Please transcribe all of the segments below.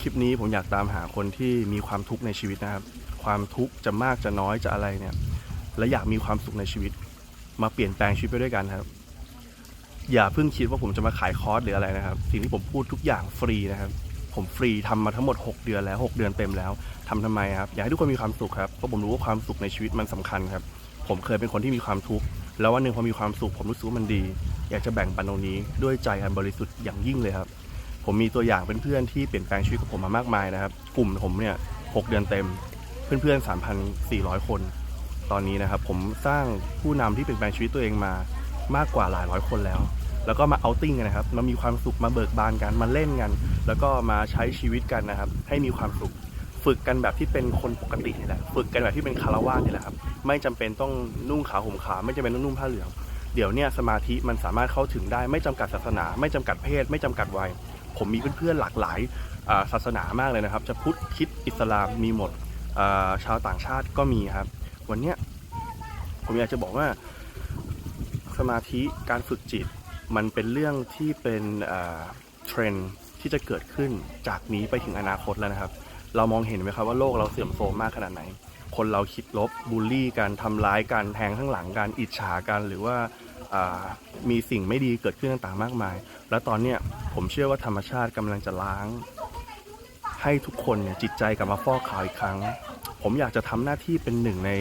คลิปนี้ผมอยากตามหาคนที่มีความทุกข์ในชีวิตนะครับ ความทุกข์จะมากจะน้อยจะอะไรเนี่ย และอยากมีความสุขในชีวิต มาเปลี่ยนแปลงชีวิตไปด้วยกันครับ อย่าเพิ่งคิดว่าผมจะมาขายคอร์สหรืออะไรนะครับ สิ่งที่ผมพูดทุกอย่างฟรีนะครับ ผมฟรีทำมาทั้งหมด 6 เดือนแล้ว 6 เดือนเต็มแล้วทำทำไมครับอยากให้ทุกคนมีความสุขครับเพราะผมรู้ว่าความสุขในชีวิตมันสำคัญครับ ผมเคยเป็นคนที่มีความทุกข์แล้ววันหนึ่งพอมีความสุขผมรู้สึกว่ามันดี อยากจะแบ่งปันตรงนี้ด้วยใจอันบริสุทธิ์อย่างยิ่งเลยครับ ผมมีตัวอย่างเพื่อนๆที่เปลี่ยนแปลงชีวิตกับผมมามากมายนะครับ กลุ่มผมเนี่ย6เดือนเต็ม เพื่อนๆ 3,400 คน ตอนนี้นะครับ ผมสร้างผู้นำที่เปลี่ยนแปลงชีวิตตัวเองมามากกว่าหลายร้อยคนแล้ว แล้วก็มาเอาติ้งกันนะครับมามีความสุขมาเบิกบานกันมาเล่นกัน แล้วก็มาใช้ชีวิตกันนะครับ ให้มีความสุขฝึกกันแบบที่เป็นคนปกตินี่แหละฝึกกันแบบที่เป็นคารวะนี่แหละครับ ไม่จำเป็นต้องนุ่งขาวห่มขาวไม่จำเป็นต้องนุ่งผ้าเหลืองเดี๋ยวเนี่ยสมาธิมันสามารถเข้าถึงได้ไม่จำกัดศาสนา ไม่จำกัดเพศ ไม่จำกัดวัย ผมมีเพื่อนๆหลากหลายศาสนามากเลยนะครับ จะพุทธคิดอิสลามมีหมดชาวต่างชาติก็มีครับ วันเนี้ยผมอยากจะบอกว่าสมาธิการฝึกจิต มันเป็นเรื่องที่เป็นเทรนด์ที่จะเกิดขึ้นจากนี้ไปถึงอนาคตแล้วนะครับ เรามองเห็นไหมครับว่าโลกเราเสื่อมโทรมมากขนาดไหน คนเราคิดลบบูลลี่กันทำร้ายกันแทงข้างหลังกันอิจฉากันหรือว่า มีสิ่งไม่ดีเกิดขึ้นต่างๆมากมาย แล้วตอนเนี้ยผมเชื่อว่าธรรมชาติกำลังจะล้าง ให้ทุกคนเนี่ยจิตใจกลับมาฟอกขาวอีกครั้ง ผมอยากจะทำหน้าที่เป็นหนึ่งใน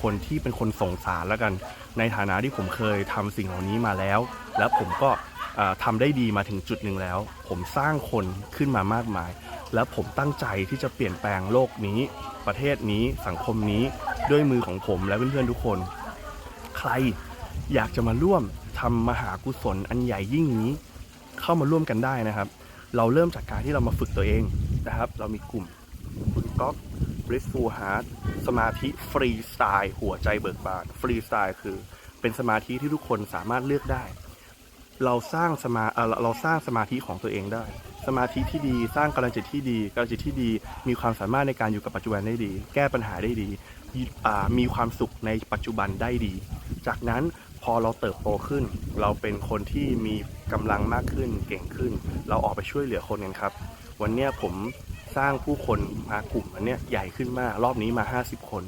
คนที่เป็นคนส่งสารแล้วกัน ในฐานะที่ผมเคยทำสิ่งเหล่านี้มาแล้ว แล้วผมก็อ่าทำได้ดีมาถึงจุดหนึ่งแล้ว ผมสร้างคนขึ้นมามากมาย แล้วผมตั้งใจที่จะเปลี่ยนแปลงโลกนี้ ประเทศนี้สังคมนี้ด้วยมือของผมและเพื่อนๆทุกคน ใคร อยากจะมาร่วมทำมหากุศลอันใหญ่ยิ่งนี้ เข้ามาร่วมกันได้นะครับ เราเริ่มจากการที่เรามาฝึกตัวเองนะครับ เรามีกลุ่มคุณก๊อกบริสฟูฮาร์ดสมาธิฟรีสไตล์หัวใจเบิกบานฟรีสไตล์คือเป็นสมาธิที่ทุกคนสามารถเลือกได้ เราสร้างสมาเออเราสร้างสมาธิของตัวเองได้ สมาธิที่ดีสร้างกำลังจิตที่ดีกำลังจิตที่ดี มีความสามารถในการอยู่กับปัจจุบันได้ดี แก้ปัญหาได้ดีมีความสุขในปัจจุบันได้ดี จากนั้นพอเราเติบโตขึ้น เราเป็นคนที่มีกำลังมากขึ้นเก่งขึ้น เราออกไปช่วยเหลือคนกันครับ วันเนี้ยผมสร้างผู้คนมากลุ่มอันเนี้ยใหญ่ขึ้นมากรอบนี้มา 50 คน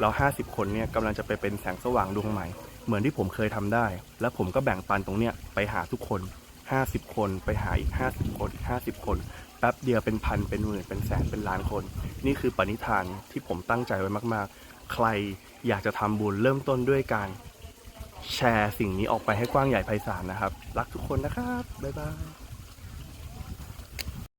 เรา 50 คนเนี่ยกำลังจะไปเป็นแสงสว่างดวงใหม่ เหมือนที่ผมเคยทำได้ แล้วผมก็แบ่งปันตรงเนี้ยไปหาทุกคน 50 คนไปหาอีก 50 คนอีก 50 คนแป๊บเดียวเป็นพันเป็นหมื่นเป็นแสนเป็นล้านคน นี่คือปณิธานที่ผมตั้งใจไว้มาก ๆ ใครอยากจะทำบุญเริ่มต้นด้วยการ แชร์สิ่งนี้ออกไปให้กว้างใหญ่ไพศาลนะครับ รักทุกคนนะครับ บ๊ายบาย